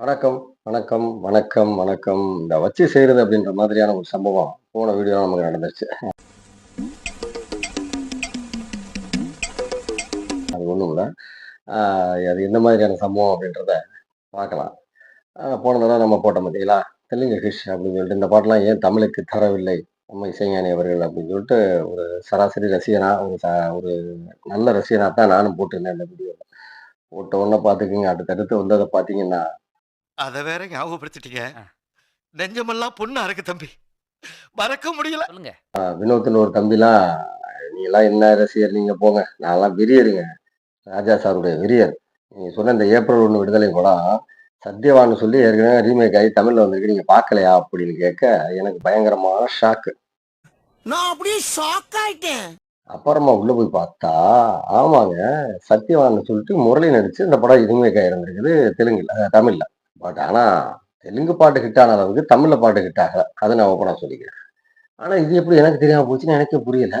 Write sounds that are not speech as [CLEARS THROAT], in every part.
வணக்கம், வணக்கம், வணக்கம், வணக்கம். இந்த வச்சு செய்கிறது அப்படின்ற மாதிரியான ஒரு சம்பவம் போன வீடியோ நமக்கு நடந்துச்சு அது ஒன்றும் இல்லை அது எந்த மாதிரியான சம்பவம் அப்படின்றத பார்க்கலாம். போன தடவை நம்ம போட்டோம் பார்த்தீங்களா? தெலுங்கு ஹிஷ் அப்படின்னு சொல்லிட்டு இந்த பாட்டெல்லாம் ஏன் தமிழுக்கு தரவில்லை? நம்ம இசைஞானி அவர்கள் அப்படின்னு சொல்லிட்டு ஒரு சராசரி ரசிகனா, ஒரு ச ஒரு நல்ல ரசிகனா தான் நானும் போட்டிருந்தேன் இந்த வீடியோவில் போட்ட உடனே பார்த்துக்கங்க, அடுத்தடுத்து வந்ததை பார்த்தீங்கன்னா அத வேற ஞாபகப்படுத்திட்டீங்க. நெஞ்சமெல்லாம் பொண்ணா இருக்கு தம்பி. மறக்க முடியல. சொல்லுங்க. அ வினோத்ன்னு ஒரு தம்பிலாம், "நீங்கலாம் என்ன ரசிகர் நீங்க போங்க. நான்லாம் வெறியருங்க. ராஜா சாருடைய வெறியர். நீங்க சொன்ன இந்த ஏப்ரல் 1 விடுதலை படம், சத்யவான்னு சொல்லி ஏற்கனவே ரீமேக் ஆகி தமிழ்ல வந்திருக்கு. நீங்க பார்க்கலையா?" அப்படின்னு கேட்க, எனக்கு பயங்கரமான ஷாக்கு. நான் அப்படியே ஷாக் ஆயிட்டேன் அப்புறமா உள்ள போய் பார்த்தா, ஆமாங்க. சத்யவான்னு சொல்லிட்டு முரளி நடிச்சு இந்த படம் ரீமேக் ஆயிருந்திருக்குது தெலுங்குல தமிழ்ல. பட் ஆனா, தெலுங்கு பாட்டு ஹிட் ஆன அளவுக்கு தமிழ்ல பாட்டு ஹிட் ஆகல. அதை நான் ஓப்பனா சொல்லிக்கிறேன். ஆனா இது எப்படி எனக்கு தெரியாம போச்சுன்னு எனக்கே புரியல.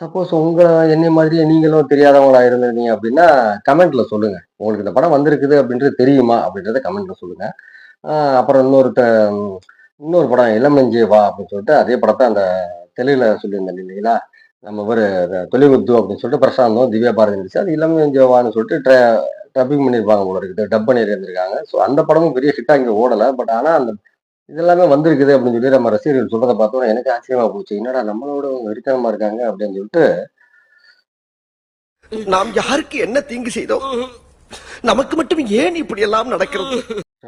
சப்போஸ் உங்க என்னை மாதிரியே நீங்களும் தெரியாதவங்களா இருந்திருந்தீங்க அப்படின்னா, கமெண்ட்ல சொல்லுங்க. உங்களுக்கு இந்த படம் வந்திருக்குது அப்படின்றது தெரியுமா? அப்படின்றத கமெண்ட்ல சொல்லுங்க. அப்புறம் இன்னொருத்த இன்னொரு படம் "இளமஞ்சே வா" அப்படின்னு சொல்லிட்டு அதே படத்தை அந்த தெலுங்குல சொல்லியிருந்தேன் இல்லைங்களா? நம்ம ஒரு தொலிமுத்து அப்படின்னு சொல்லிட்டு பிரசாந்தம் திவ்யா பாரதி நடிச்சு அது "இளமஞ்சே வான்னு" சொல்லிட்டு ட்ர டப்பிங் பண்ணியிருப்பாங்க போல இருக்குது. டப் பண்ணி இருந்திருக்காங்க. ஸோ அந்த படமும் பெரிய ஹிட்டா இங்க ஓடல. பட் ஆனா அந்த இது எல்லாமே வந்திருக்குது அப்படின்னு சொல்லி நம்ம ரசிகர்கள் சொல்றத பார்த்தோனே எனக்கு ஆச்சரியமா போச்சு. என்னடா நம்மளோட இவங்க வெறித்தனமா இருக்காங்க அப்படின்னு சொல்லிட்டு நாம் யாருக்கு என்ன தீங்கு செய்தோம் நமக்கு மட்டும் ஏன் இப்படி எல்லாம் நடக்கிறது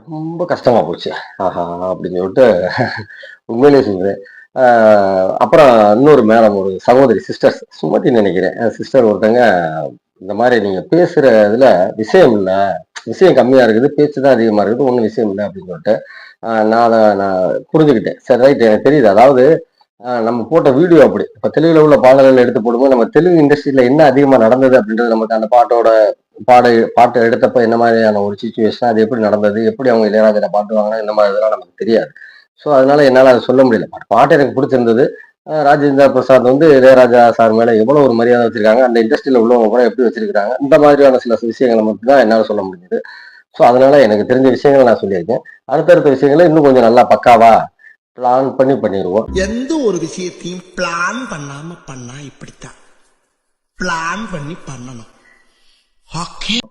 ரொம்ப கஷ்டமா போச்சு. ஆஹா! அப்படின்னு சொல்லிட்டு உண்மையிலேயே சொல்றேன். அப்புறம் இன்னொரு மேடம் ஒரு சகோதரி சிஸ்டர்ஸ் சுமதின்னு நெனைக்கிறேன். சிஸ்டர் ஒருத்தங்க இந்த மாதிரி நீங்க பேசுற இதுல விஷயம் இல்லை விஷயம் கம்மியா இருக்குது. பேச்சு தான் அதிகமா இருக்குது. ஒன்றும் விஷயம் இல்லை அப்படின்னு சொல்லிட்டு, நான் அதை நான் புரிஞ்சுக்கிட்டேன். சரி ரைட் எனக்கு தெரியுது. அதாவது நம்ம போட்ட வீடியோ அப்படி. இப்ப தெலுங்குல உள்ள பாடல்கள் எடுத்து போடும்போது, நம்ம தெலுங்கு இண்டஸ்ட்ரியில என்ன அதிகமா நடந்தது அப்படின்றது நமக்கு அந்த பாட்டோட பாட பாட்டு எடுத்தப்ப என்ன மாதிரியான ஒரு சிச்சுவேஷன், அது எப்படி நடந்தது? எப்படி அவங்க இளையராஜனை பாட்டு வாங்கினா இந்த மாதிரி இதெல்லாம் நமக்கு தெரியாது. ஸோ அதனால என்னால அதை சொல்ல முடியல. பாட்டு எனக்கு பிடிச்சிருந்தது ராஜேந்திர பிரசாத் வந்து இளையராஜா சார் மேல எவ்வளோ ஒரு மரியாதை வச்சிருக்காங்க. அந்த இண்டஸ்ட்ரியில உள்ளவங்க கூட எப்படி வச்சிருக்காங்க. இந்த மாதிரியான சில விஷயங்கள மட்டும் தான் என்னால சொல்ல முடிஞ்சது. ஸோ அதனால எனக்கு தெரிஞ்ச விஷயங்கள நான் சொல்லியிருக்கேன். அடுத்தடுத்த விஷயங்கள இன்னும் கொஞ்சம் நல்லா பக்காவா பிளான் பண்ணி பண்ணிருவோம். எந்த ஒரு விஷயத்தையும் பிளான் பண்ணாம பண்ணா இப்படித்தான் பிளான் பண்ணி பண்ணணும்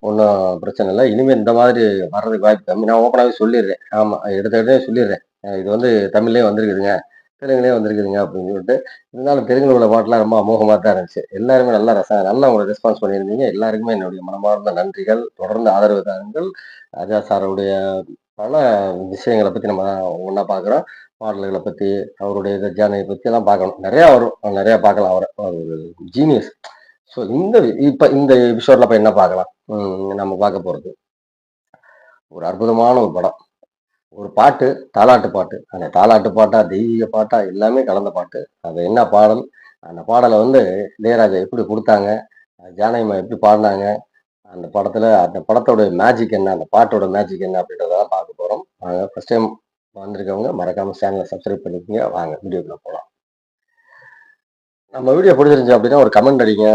ஒண்ணும் பிரச்சனை இல்ல. இனிமே இந்த மாதிரி வர்றதுக்கு வாய்ப்பு கம்மி. நான் ஓப்பனாவே சொல்லிடுறேன். ஆமா. எடுத்த உடனே சொல்லிடுறேன். இது வந்து தமிழ்லயே வந்திருக்குதுங்க. தெலுங்குலேயே வந்திருக்குதுங்க அப்படின்னு சொல்லிட்டு. இருந்தாலும் தெலுங்குல உள்ள பாட்டெலாம் ரொம்ப அமோகமாக தான் இருந்துச்சு. எல்லாருமே நல்லா ரச நல்லா உங்களை ரெஸ்பான்ஸ் பண்ணியிருந்தீங்க. எல்லாருக்குமே என்னுடைய மனமார்ந்த நன்றிகள். தொடர்ந்து ஆதரவு தாருங்கள். ராஜா சாருடைய பல விஷயங்கள பற்றி நம்ம ஒன்றா பார்க்குறோம். பாடல்களை பற்றி அவருடைய ஜானையை பற்றி எல்லாம் பார்க்கணும். நிறையா வரும். நிறையா பார்க்கலாம் அவரை அவர் ஒரு ஜீனியஸ். ஸோ இந்த இப்போ இந்த எபிசோடில் இப்போ என்ன பார்க்கலாம்? நம்ம பார்க்க போகிறது ஒரு அற்புதமான ஒரு படம். ஒரு பாட்டு, தாலாட்டு பாட்டு. அந்த தாலாட்டு பாட்டா, தெய்வீக பாட்டா எல்லாமே கலந்த பாட்டு. அது என்ன பாடல்? அந்த பாடலை வந்து இளையராஜா எப்படி கொடுத்தாங்க ஜானகிமா எப்படி பாடினாங்க அந்த படத்தில் அந்த படத்தோட மேஜிக் என்ன? அந்த பாட்டோட மேஜிக் என்ன? அப்படின்றதெல்லாம் பார்க்க போகிறோம் வாங்க ஃபர்ஸ்ட் டைம் வந்திருக்கவங்க மறக்காம சேனலை சப்ஸ்கிரைப் பண்ணிக்கோங்க வாங்க வீடியோக்குள்ள போகலாம் நம்ம வீடியோ பிடிச்சிருந்துச்சு அப்படின்னா ஒரு கமெண்ட் அடிங்க.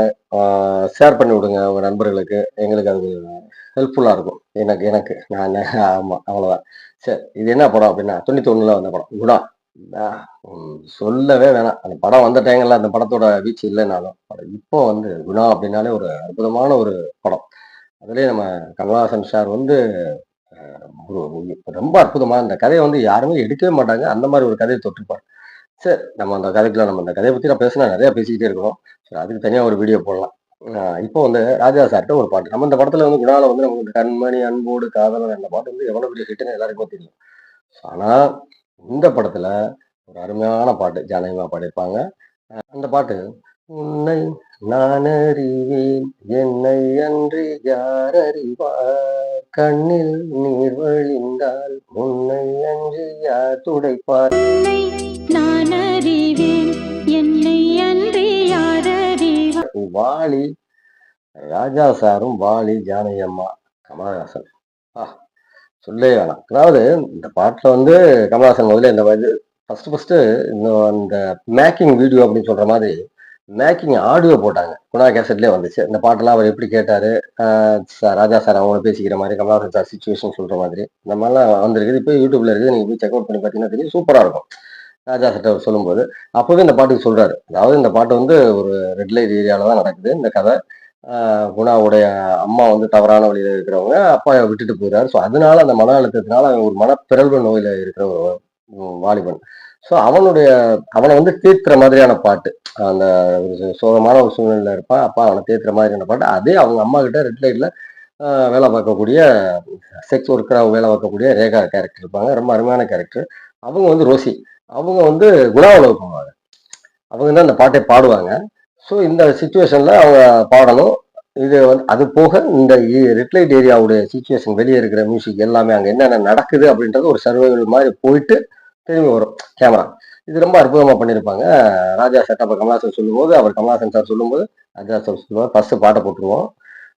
ஷேர் பண்ணி விடுங்க உங்கள் நண்பர்களுக்கு. எங்களுக்கு அது ஹெல்ப்ஃபுல்லாக இருக்கும். எனக்கு எனக்கு. நான் ஆமாம் அவ்வளோதான். சரி இது என்ன படம் அப்படின்னா 91ல வந்த படம். குணா. சொல்லவே வேணாம். அந்த படம் வந்த டைம்ல அந்த படத்தோட வீச்சு இல்லைனாலும், இப்போ வந்து குணா அப்படின்னாலே ஒரு அற்புதமான ஒரு படம். அதுலேயே நம்ம கமலஹாசன் சார் வந்து ஒரு ரொம்ப அற்புதமாக இந்த கதையை வந்து யாருமே எடுக்கவே மாட்டாங்க. அந்த மாதிரி ஒரு கதையை தொட்டிருப்பாரு. சரி நம்ம அந்த கதைக்குள்ள நம்ம அந்த கதையை பற்றி நான் பேசினா நிறையா பேசிக்கிட்டே இருக்கிறோம் சரி அதுக்கு தனியாக ஒரு வீடியோ போடலாம். இப்போ வந்து ராஜா சார்ட்ட ஒரு பாட்டு. நம்ம இந்த படத்துல வந்து குணால வந்து நமக்கு கண்மணி அன்போடு காதலன் அந்த பாட்டு வந்து எவ்வளோ பெரிய ஹிட்னு எல்லாருக்குமே தெரியும். ஆனா இந்த படத்துல ஒரு அருமையான பாட்டு ஜானகிமா பாடியிருப்பாங்க. அந்த பாட்டு உன்னை நான் அறிவேன் என்னை அன்றி யார் அறிவார் கண்ணில் நீர் வழிந்தால் உன்னை அன்றி யார் துடைப்பார் வாலி ராஜா சாரும் வாலி ஜானகி அம்மா கமலஹாசன். ஆ சொல்லவே வேணாம். அதாவது இந்த பாட்டில் வந்து கமலஹாசன் முதல்ல இந்த இது ஃபர்ஸ்ட் ஃபர்ஸ்ட் இந்த அந்த மேக்கிங் வீடியோ அப்படின்னு சொல்ற மாதிரி மேக்கிங் ஆடியோ போட்டாங்க. குணா கேசட்லேயே வந்துச்சு. இந்த பாட்டெல்லாம் அவர் எப்படி கேட்டாரு? சார் ராஜா சார் அவங்கள பேசிக்கிற மாதிரி கமலஹாசன் சார் சுச்சுவேஷன் சொல்ற மாதிரி இந்த மாதிரிலாம் வந்திருக்குது. இப்போ யூடியூப்ல இருக்குது. நீங்க போய் செக் அவுட் பண்ணி பார்த்தீங்கன்னா தெரியும். சூப்பராக இருக்கும். ராஜா சார் அவர் சொல்லும்போது அப்போவே இந்த பாட்டுக்கு சொல்கிறாரு அதாவது இந்த பாட்டு வந்து ஒரு ரெட் லைட் ஏரியாவில் தான் நடக்குது. இந்த கதை குணாவுடைய அம்மா வந்து தவறான வழியில் இருக்கிறவங்க அப்பா விட்டுட்டு போயிடுறாரு ஸோ அதனால அந்த மன அழுத்தத்தினால அவன் ஒரு மனப்பிறழ்வு நோயில் இருக்கிற ஒரு வாலிபன். ஸோ அவனுடைய அவனை வந்து தீர்த்துற மாதிரியான பாட்டு அந்த ஒரு சோகமான ஒரு சூழ்நிலையில் இருப்பான். அப்பா அவனை தீர்த்துற மாதிரியான பாட்டு. அதே அவங்க அம்மா கிட்ட ரெட் லைட்டில் வேலை பார்க்கக்கூடிய செக்ஸ் ஒர்க்கராக வேலை பார்க்கக்கூடிய ரேகா கேரக்டர் இருப்பாங்க. ரொம்ப அருமையான கேரக்டர் அவங்க வந்து ரோசி. அவங்க வந்து குணாவுணவு போவாங்க. அவங்க தான் அந்த பாட்டை பாடுவாங்க. ஸோ இந்த சுச்சுவேஷனில் அவங்க பாடணும். இது வந்து அது போக இந்த ரிட்லைட் ஏரியாவுடைய சுச்சுவேஷன் வெளியே இருக்கிற மியூசிக் எல்லாமே அங்கே என்னென்ன நடக்குது அப்படின்றது ஒரு சர்வைவல் மாதிரி போயிட்டு திரும்பி வரும். கேமரா இது ரொம்ப அற்புதமாக பண்ணியிருப்பாங்க. ராஜா சார் அப்போ கமலாசன் சொல்லும்போது அவர் கமலாசன் சார் சொல்லும்போது ராஜா சார் சொல்லுவார் ஃபஸ்ட்டு பாட்டை போட்டுருவோம்.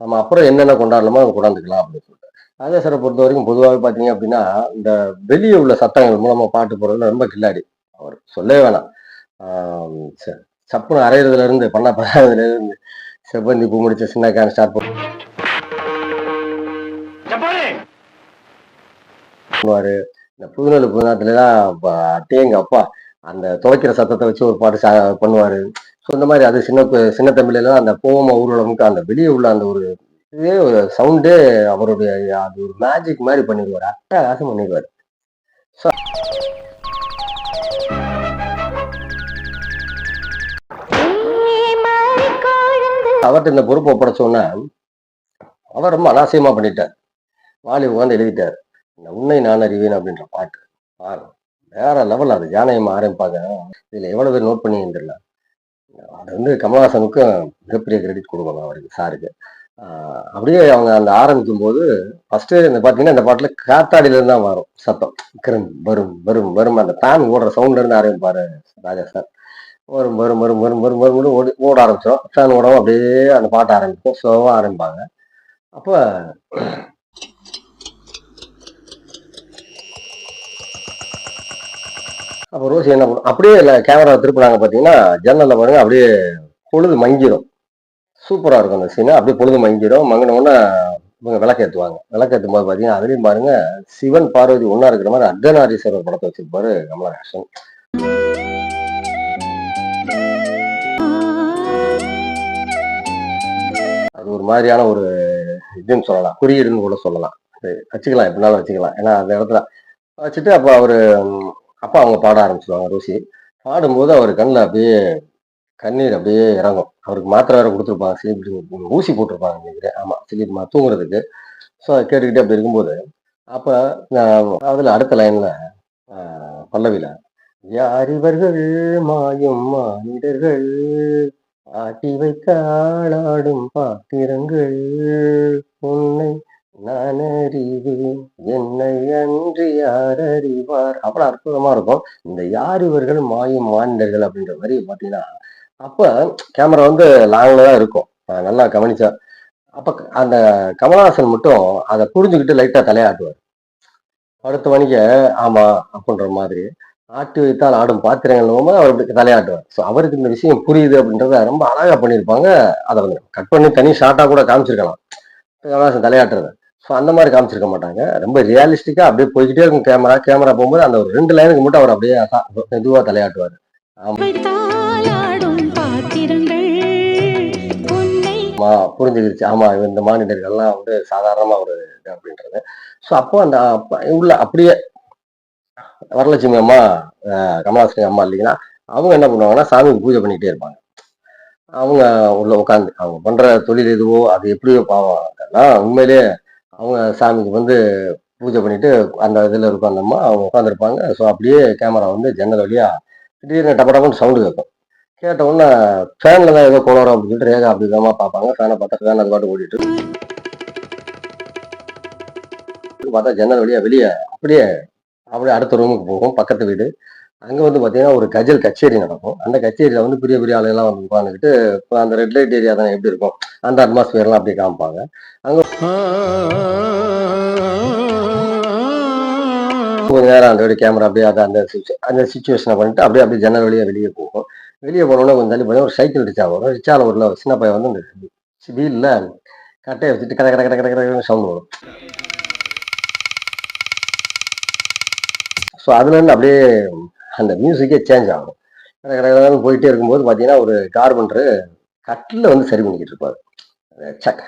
நம்ம அப்புறம் என்னென்ன கொண்டாடலாமோ அதை கொண்டாந்துக்கலாம் அப்படின்னு சொல்லிட்டு ராஜா சாரை பொறுத்த வரைக்கும் பொதுவாகவே பார்த்தீங்க அப்படின்னா இந்த வெளியே உள்ள சத்தங்கள் மூலமா பாட்டு போடுறதுல ரொம்ப கில்லாடி. அவர் சொல்லவே வேணாம். சப்புன்னு அரைகிறதுல இருந்து பண்ண படாததுல இருந்து செவ்வந்தி பூ முடிச்ச சின்ன கேன் ஸ்டார்ட் பண்ணுவாரு இந்த புதுநெல் புதுநாட்டுலாம் அட்டேங்க அப்பா அந்த துவைக்கிற சத்தத்தை வச்சு ஒரு பாட்டு பண்ணுவாரு. ஸோ இந்த மாதிரி அது சின்ன சின்ன தமிழ்லாம் அந்த போவம ஊர்வலமுக்கு அந்த வெளியே உள்ள அந்த ஒரு இதே ஒரு சவுண்டே அவருடைய அது ஒரு மேஜிக் மாதிரி பண்ணிடுவார். அட்டகாசம் பண்ணிடுவார் அவர்கிட்ட இந்த பொறுப்பை ஒப்படைச்சோன்னே அவர் ரொம்ப அனாவசியமா பண்ணிட்டார். வாலி உட்காந்து எழுதிட்டார். இந்த உன்னை நான் அறிவேன் அப்படின்ற பாட்டு. பாரு வேற லெவல் அது. ஜானகம் ஆரம்பிப்பாங்க இதுல எவ்வளவு பேர் நோட் பண்ணி தெரியல. அது வந்து கமலஹாசனுக்கும் மிகப்பெரிய கிரெடிட் கொடுக்கணும் அவருக்கு சாருக்கு. அப்படியே அவங்க அந்த ஆரம்பிக்கும் போது ஃபர்ஸ்ட் இந்த பாத்தீங்கன்னா இந்த பாட்டுல காத்தாடியில இருந்து தான் வரும் சத்தம். கிரும் வரும் வரும் வரும். அந்த ஃபேன் ஓடுற சவுண்ட்ல இருந்து ஆரம்பிப்பாரு ராஜா சார். வரும் வரும் வரும் வரும் வரும் வரும் வரும் ஓடி ஓட ஆரம்பிச்சிடும் ஃபேன் ஓடவும் அப்படியே அந்த பாட்டு ஆரம்பிக்கும். ஸ்லோவாக ஆரம்பிப்பாங்க. அப்போ அப்போ ரோசி என்ன பண்ணும்? அப்படியே இல்லை கேமரா திருப்பினாங்க பார்த்தீங்கன்னா ஜன்னலில் பாருங்க அப்படியே பொழுது மங்கிரும். சூப்பராக இருக்கும் அந்த சீனு அப்படியே பொழுது மங்கிடும் மங்கினோடனே இவங்க விளக்கேற்றுவாங்க விளக்கேற்றும் போது பார்த்தீங்கன்னா அதுலேயும் பாருங்க சிவன் பார்வதி ஒன்றா இருக்கிற மாதிரி அர்த்தநாரீஸ்வரர் படத்தை வச்சிருப்பாரு கமலஹாசன். அது ஒரு மாதிரியான ஒரு இதுன்னு சொல்லலாம். குறியீடுன்னு கூட சொல்லலாம். அது வச்சுக்கலாம் எப்படினாலும் வச்சுக்கலாம். ஏன்னா அந்த இடத்துல வச்சுட்டு அப்போ அவர் அப்பா அவங்க பாட ஆரம்பிச்சிருவாங்க ருசி. பாடும்போது அவர் கண்ணில் அப்படியே கண்ணீர் அப்படியே இறங்கும். அவருக்கு மாத்திரை வேற கொடுத்துருப்பாங்க ஸ்லீப் ஊசி போட்டிருப்பாங்க நினைக்கிறேன் ஆமா சிலிப் மா தூங்குறதுக்கு. ஸோ அதை கேட்டுக்கிட்டே அப்படி இருக்கும்போது அப்போ அதில் அடுத்த லைன்ல பல்லவில யார் இவர்கள்? மாயும் மானிடர்கள். ஆட்டி வைத்தாளாடும் பாத்திரங்கள். உன்னை நான் அறிவேன். என்னை அன்று யார் அறிவார்? அவ்வளவு அற்புதமா இருக்கும். இந்த யார் இவர்கள்? மாயும் மாநிலர்கள் அப்படின்ற மாதிரி பாத்தீங்கன்னா அப்ப கேமரா வந்து லாங்ல தான் இருக்கும். நான் நல்லா கவனிச்சேன் அப்ப அந்த கமலஹாசன் மட்டும் அதை புரிஞ்சுக்கிட்டு லைட்டா தலையாட்டுவார். அடுத்த மணிக்கு ஆமா அப்படின்ற மாதிரி. ஆட்டி வைத்தால் ஆடும் பாத்திரங்கள் போது அவர் இப்படி தலையாட்டுவார். ஸோ அவருக்கு இந்த விஷயம் புரியுது அப்படின்றத ரொம்ப அழகா பண்ணியிருப்பாங்க. அதை வந்து கட் பண்ணி தனி ஷார்ட்டாக கூட காமிச்சிருக்கலாம். கமலஹாசன் தலையாட்டுறது. ஸோ அந்த மாதிரி காமிச்சிருக்க மாட்டாங்க. ரொம்ப ரியாலிஸ்டிக்காக அப்படியே போய்கிட்டே இருக்கும் கேமரா கேமரா போகும்போது அந்த ஒரு ரெண்டு லைனுக்கு மட்டும் அவர் அப்படியே மெதுவாக தலையாட்டுவார். ஆமாம் உன்னை ஆமா புரிஞ்சுக்கிடுச்சு ஆமா இந்த மாநிலர்கள்லாம் வந்து சாதாரணமா ஒரு இது அப்படின்றது. ஸோ அப்போ அந்த உள்ள அப்படியே வரலட்சுமி அம்மா அஹ் அம்மா இல்லைங்கன்னா அவங்க என்ன பண்ணுவாங்கன்னா சாமிக்கு பூஜை பண்ணிக்கிட்டே இருப்பாங்க. அவங்க உள்ள உட்காந்து அவங்க பண்ற தொழில் எதுவோ அது எப்படியோ பாவம். அதெல்லாம் உண்மையிலேயே அவங்க சாமிக்கு வந்து பூஜை பண்ணிட்டு அந்த இதில் இருக்கும் அந்த அம்மா அவங்க உட்காந்துருப்பாங்க ஸோ அப்படியே கேமரா வந்து ஜன்னல் வழியாக திடீர்னு டப்ப டப்பன்னு சவுண்டு கேட்கும். கேட்ட உடனே ஃபேன்ல தான் ஏதோ கோளாறு அப்படின்னு சொல்லிட்டு ரேகா அப்படி விதமா பார்ப்பாங்க. ஃபேனை பார்த்தா ஃபேன் அது பாட்டு ஓடிட்டு பார்த்தா ஜன்னல் வழியா வெளியே அப்படியே அப்படியே அடுத்த ரூமுக்கு போகும் பக்கத்து வீடு. அங்க வந்து பாத்தீங்கன்னா ஒரு கஜல் கச்சேரி நடக்கும். அந்த கச்சேரியில வந்து பெரிய பெரிய ஆலையெல்லாம் வந்து உட்காந்துக்கிட்டு இப்போ அந்த ரெட் லைட் ஏரியா தானே எப்படி இருக்கும்? அந்த அட்மாஸ்பியர்லாம் அப்படியே காமிப்பாங்க. கொஞ்ச நேரம் அந்த கேமரா அப்படியே அதை அந்த அந்த சுச்சுவேஷனை பண்ணிட்டு அப்படியே அப்படியே ஜன்னல் வழியா வெளியே போகும். வெளியே போனோம்னா கொஞ்சம் தள்ளி போய் ஒரு சைக்கிள் ரிச்சா வரும். ரிச்சாவில் ஒரு சின்ன பையன் வந்து அந்த வீலில் கட்டையை வச்சுட்டு கட கட கட கட கடை சவுண்ட் வரும். ஸோ அதுலேருந்து அப்படியே அந்த மியூசிக்கே சேஞ்ச் ஆகும். கட கட கடை போயிட்டே இருக்கும்போது பார்த்தீங்கன்னா ஒரு கார்பெண்டர் கட்டில் வந்து சரி பண்ணிக்கிட்டு இருப்பார். சக்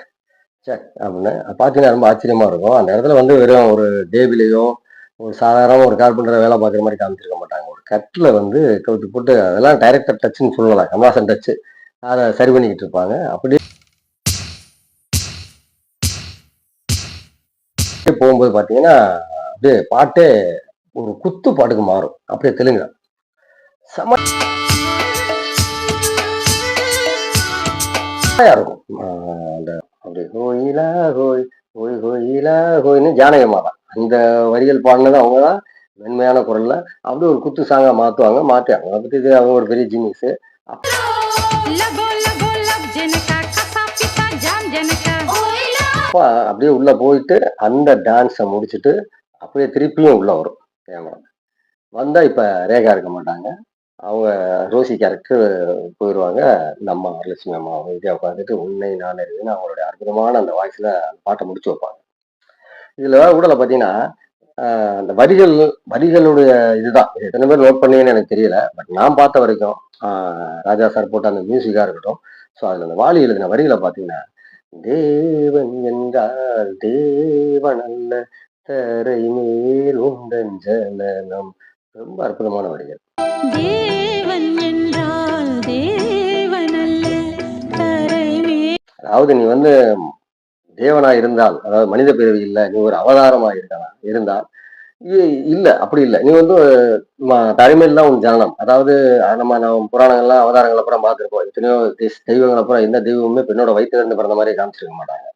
சக் அப்படின்னு. பார்த்தீங்கன்னா ரொம்ப ஆச்சரியமாக இருக்கும். அந்த இடத்துல வந்து வெறும் ஒரு டேபிளையோ ஒரு சாதாரண ஒரு கார்பெண்டரை வேலை பார்க்குற மாதிரி காமிச்சிருக்க மாட்டாங்க. ஒரு கட்டில் வந்து கவுத்து போட்டு அதெல்லாம் டைரக்டர் டச்சுன்னு சொல்லலாம். கமாசன் டச்சு அதை சரி பண்ணிக்கிட்டு இருப்பாங்க. அப்படியே போகும்போது பார்த்தீங்கன்னா அப்படியே பாட்டே ஒரு குத்து பாட்டுக்கு மாறும். அப்படியே தெலுங்கு செம இருக்கும். அந்த அப்படியே கோயிலா ஹோய் கோய் கோயிலா ஜானகி மாதா அந்த வரிகள் பாடினது அவங்க தான் மென்மையான குரல்ல அப்படியே ஒரு குத்து சாங்கா மாத்துவாங்க மாத்தி அவங்க பத்தி இது அவங்க ஒரு பெரிய ஜீனியஸ் அப்படியே உள்ள போயிட்டு அந்த டான்ஸை முடிச்சுட்டு அப்படியே திருப்பியும் உள்ள வரும் கேமரா. வந்தா இப்ப ரேகா இருக்க மாட்டாங்க. அவங்க ரோசி கேரக்டர் போயிடுவாங்க நம்ம வரலட்சுமி அம்மா அமைதியாக உட்காந்துட்டு உன்னை நான் இருக்குன்னு அவங்களுடைய அற்புதமான அந்த வாய்ஸ்ல அந்த பாட்டை முடிச்சு வைப்பாங்க. இதுல ஊடல பாத்தீங்கன்னா அந்த வரிகள் வரிகளுடைய இதுதான். இது எத்தனை பேர் நோட் பண்ணீங்கன்னு எனக்கு தெரியல. பட் நான் பார்த்த வரைக்கும் ராஜா சார் போட்ட அந்த மியூசிக்கா இருக்கட்டும். ஸோ அதுல அந்த வாலி எழுதின வரிகளை பாத்தீங்கன்னா தேவன் என்றால் தேவன் அல்ல தரை மேல் உந்தன் ஜனனம் ரொம்ப அற்புதமான வரிகள். தேவன் என்றால் தேவன் அல்ல தரை மேல் அதாவது நீ வந்து தேவனா இருந்தால் அதாவது மனித பிறவி இல்லை நீ ஒரு அவதாரமா இருக்கலாம் இருந்தால் இல்ல அப்படி இல்லை. நீ வந்து ம- தனிமையில் தான் உன் ஜனனம். அதாவது நம்ம நம்ம புராணங்கள்லாம் அவதாரங்களை அப்புறம் பார்த்துருப்போம். எத்தனையோ தெய்வங்களை தெய்வங்கள் அப்புறம் எந்த தெய்வமுமே பெண்ணோட வயிற்றுல இருந்து பிறந்த மாதிரி காமிச்சிருக்க மாட்டாங்க.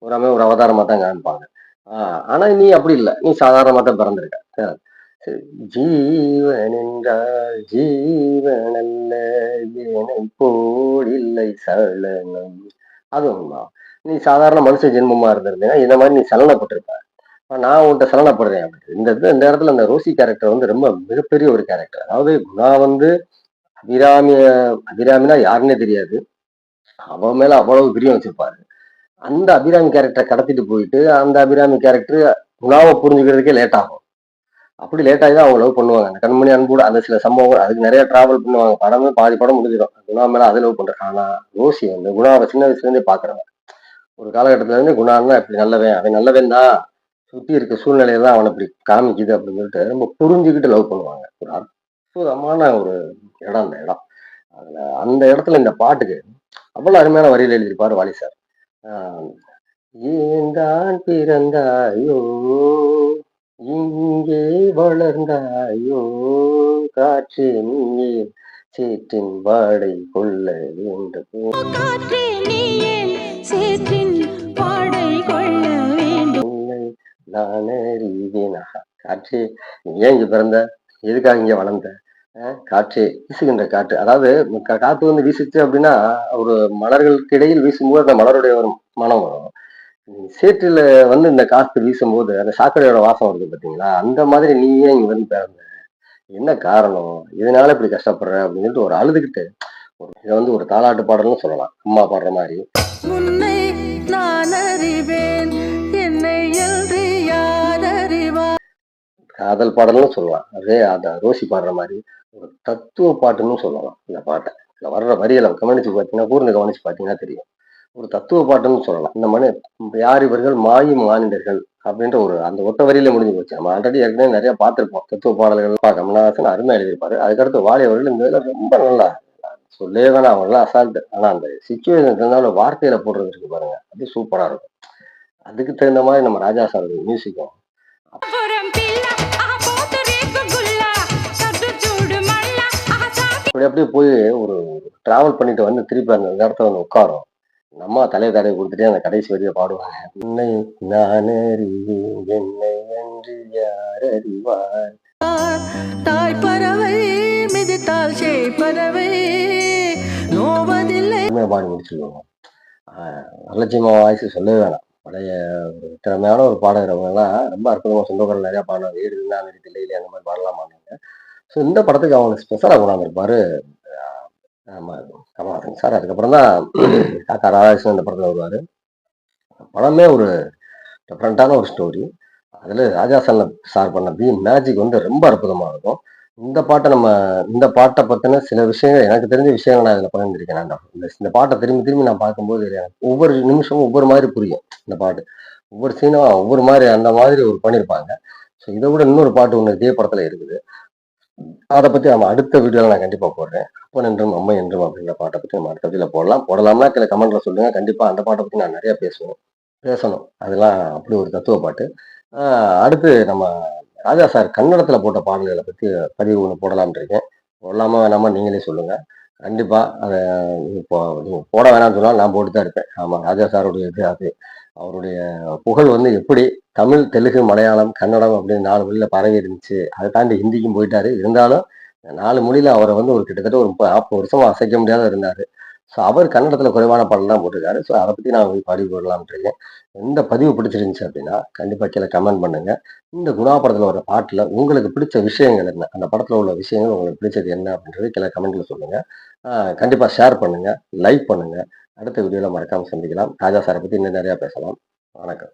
பூராமே ஒரு அவதாரமா தான் காமிப்பாங்க. ஆஹ் ஆனா நீ அப்படி இல்லை. நீ சாதாரணமா தான் பிறந்திருக்க. சரி. ஜீவன் என்றால் ஜீவன் அல்ல என்னை இல்லை சலனம். அது உண்மைதான் நீ சாதாரண மனுஷ ஜென்மமா இருந்திருந்தீங்கன்னா இந்த மாதிரி நீ சலனப்பட்டிருப்ப. நான் உன்ட்ட சலனப்படுறேன் அப்படின்னு இந்த இடத்துல இந்த இடத்துல அந்த ரோசி கேரக்டர் வந்து ரொம்ப மிகப்பெரிய ஒரு கேரக்டர் அதாவது குணா வந்து அபிராமிய அபிராமினா யாருன்னே தெரியாது. அவன் மேல அவ்வளவு பிரியம் வச்சிருப்பாரு. அந்த அபிராமி கேரக்டரை கடத்திட்டு போயிட்டு அந்த அபிராமி கேரக்டர் குணாவை புரிஞ்சுக்கிறதுக்கே லேட் ஆகும். அப்படி லேட் ஆகி தான் அவங்க லவ் பண்ணுவாங்க. அந்த கண்மணி அன்போட அந்த சில சம்பவங்கள் அதுக்கு நிறைய டிராவல் பண்ணுவாங்க. படமே பாதி படம் முடிஞ்சிடும். குணா மேல அது லவ் பண்றேன் ஆனா ரோசி வந்து குணாவை சின்ன வயசுல இருந்தே பாக்குறாங்க ஒரு காலகட்டத்தில் வந்து குணான்னா இப்படி நல்லவன் அவன் நல்லவன் தான் சுற்றி இருக்க தான் அவனை இப்படி காமிக்குது அப்படின்னு சொல்லிட்டு ரொம்ப புரிஞ்சுக்கிட்டு லவ் பண்ணுவாங்க. ஒரு அற்புதமான ஒரு இடம் அந்த இடம். அதில் அந்த இடத்துல இந்த பாட்டுக்கு அவ்வளோ அருமையான வரியில் எழுதியிருப்பார் வாலி சார். ஏந்தான் பிறந்தாயோ? இங்கே வளர்ந்தாயோ? காற்று நீயே சேற்றின் வாடை கொள்ள வேண்டும். நான் அறிவேன் நீ ஏன் இங்க பிறந்த? எதுக்காக இங்க வளர்ந்த? காற்று வீசுகின்ற காற்று. அதாவது காற்று காத்து வந்து வீசுச்சு அப்படின்னா ஒரு மலர்களுக்கு இடையில் வீசும்போது அந்த மலருடைய ஒரு மனம் வரும். உம் சேற்றில வந்து இந்த காத்து வீசும்போது அந்த சாக்கடையோட வாசம் வருது பாத்தீங்களா? அந்த மாதிரி நீ ஏன் இங்க வந்து பிறந்த? என்ன காரணம்? இதனால இப்படி கஷ்டப்படுற? அப்படின்னு சொல்லிட்டு ஒரு அழுதுகிட்டு ஒரு இதை வந்து ஒரு தாலாட்டு பாடல்னு சொல்லலாம். அம்மா பாடுற மாதிரி. காதல் பாடல்னு சொல்லலாம். அதே அந்த ரோசி பாடுற மாதிரி ஒரு தத்துவ பாட்டுன்னு சொல்லலாம் இந்த பாட்டை. இந்த வர்ற வரிகளை கவனிச்சு பார்த்தீங்கன்னா கூர்ந்து கவனிச்சு பார்த்தீங்கன்னா தெரியும். ஒரு தத்துவ பாட்டுன்னு சொல்லலாம். இந்த மனு யார் இவர்கள்? மாயும் மானிடர்கள் அப்படின்ற ஒரு அந்த ஒத்த வரியில முடிஞ்சு போச்சு. நம்ம ஆல்ரெடி ஏற்கனவே நிறைய பார்த்துருப்போம். தத்துவ பாடல்கள் கமலஹாசன் அருமையா எழுதியிருப்பாரு. அதுக்கடுத்து வாலி அவர்கள் இந்த ரொம்ப நல்லா சொல்லவே வேணாம். அவங்களாம் அசால்ட்டு ஆனா அந்த சுச்சுவேஷன் இருந்தாலும் வார்த்தையில போடுறது இருக்கு பாருங்க. அது சூப்பரா இருக்கும். அதுக்கு தகுந்த மாதிரி நம்ம ராஜா சார் மியூசிக்கும் இப்படி அப்படியே போய் ஒரு டிராவல் பண்ணிட்டு வந்து திருப்பி அந்த இடத்துல வந்து உட்காரும். நம்ம தலையை தடவை கொடுத்துட்டே அந்த கடைசி வரியை பாடுவாங்க. உன்னை நான் என்னை அன்று யார் அறிவார்? தாய் பறவை மிதித்தால் சேய் பறவை நோவதில்லை. பாடி முடிச்சிருவாங்க வரலட்சுமி வாய்ஸ் சொல்லவே வேணாம். பழைய திறமையான ஒரு பாடகரவங்க எல்லாம் ரொம்ப அற்புதமா சொந்தக்காரர் நிறைய பாடுவாங்க வீடு இருந்தா அந்த தில்லையிலே அந்த மாதிரி பாடலாம் பாடுவாங்க ஸோ இந்த படத்துக்கு அவங்க ஸ்பெஷலாக கொண்டாந்துருப்பாரு கமல்ஹாசன் சார். அதுக்கப்புறம் தான் [CLEARS THROAT] காக்கா ராதாகிருஷ்ணன் இந்த படத்தில் வருவார். படமே ஒரு டிஃப்ரெண்ட்டான ஒரு ஸ்டோரி அதில் ராஜா சார் பண்ண பி மேஜிக் வந்து ரொம்ப அற்புதமாக இருக்கும். இந்த பாட்டை நம்ம இந்த பாட்டை பற்றின சில விஷயங்கள் எனக்கு தெரிஞ்ச விஷயங்கள் நான் இதில் பகிர்ந்துருக்கேன். நான் இந்த பாட்டை திரும்பி திரும்பி நான் பார்க்கும்போது எனக்கு ஒவ்வொரு நிமிஷமும் ஒவ்வொரு மாதிரி புரியும் இந்த பாட்டு. ஒவ்வொரு சீனும் ஒவ்வொரு மாதிரி அந்த மாதிரி ஒரு பண்ணியிருப்பாங்க ஸோ இதை விட இன்னொரு பாட்டு ஒன்று இதே படத்தில் இருக்குது. அதை பற்றி நம்ம அடுத்த வீடியோவில் நான் கண்டிப்பாக போடுறேன். அப்பன் என்றும் அம்மை என்றும் அப்படின்ற பாட்டை பற்றி நம்ம அடுத்த வீடியோவில் போடலாம். போடலாம்னா சில கமெண்ட்ல சொல்லுங்க. கண்டிப்பாக அந்த பாட்டை பற்றி நான் நிறைய பேசுவேன். பேசணும். அதெல்லாம் அப்படி ஒரு தத்துவ பாட்டு. அடுத்து நம்ம ராஜா சார் கன்னடத்தில் போட்ட பாடல்களை பற்றி பதிவு ஒன்று போடலாம்னு இருக்கேன். போடலாமா வேணாமா நீங்களே சொல்லுங்க. கண்டிப்பாக அதை இப்போ நீங்கள் போட வேணாம்னு சொன்னால் நான் போட்டு தான் இருப்பேன். ஆமாம் ராஜா சாருடைய இது அது. அவருடைய புகழ் வந்து எப்படி தமிழ் தெலுங்கு மலையாளம் கன்னடம் அப்படின்னு நாலு மொழியில் பரவி இருந்துச்சு. அதை தாண்டி ஹிந்திக்கும் போயிட்டாரு. இருந்தாலும் நாலு மொழியில் அவரை வந்து ஒரு கிட்டத்தட்ட ஒரு முப்பது நாற்பது வருஷமா அசைக்க முடியாத இருந்தார். ஸோ அவர் கன்னடத்தில் குறைவான பாடல் தான் போட்டிருக்காரு. ஸோ அதை பற்றி நான் போய் பதிவு போடலாம்னு இருக்கேன். இந்த பதிவு பிடிச்சிருந்துச்சு அப்படின்னா கண்டிப்பாக கீழே கமெண்ட் பண்ணுங்க. இந்த குணா படத்தில் வர பாட்டில் உங்களுக்கு பிடிச்ச விஷயங்கள் என்ன? அந்த படத்தில் உள்ள விஷயங்கள் உங்களுக்கு பிடிச்சது என்ன அப்படின்றது கீழே கமெண்ட்டில் சொல்லுங்கள் கண்டிப்பாக ஷேர் பண்ணுங்கள் லைக் பண்ணுங்கள் அடுத்த வீடியோவில் மறக்காமல் சந்திக்கலாம். ராஜா சாரை பற்றி இன்னும் நிறையா பேசலாம். வணக்கம்.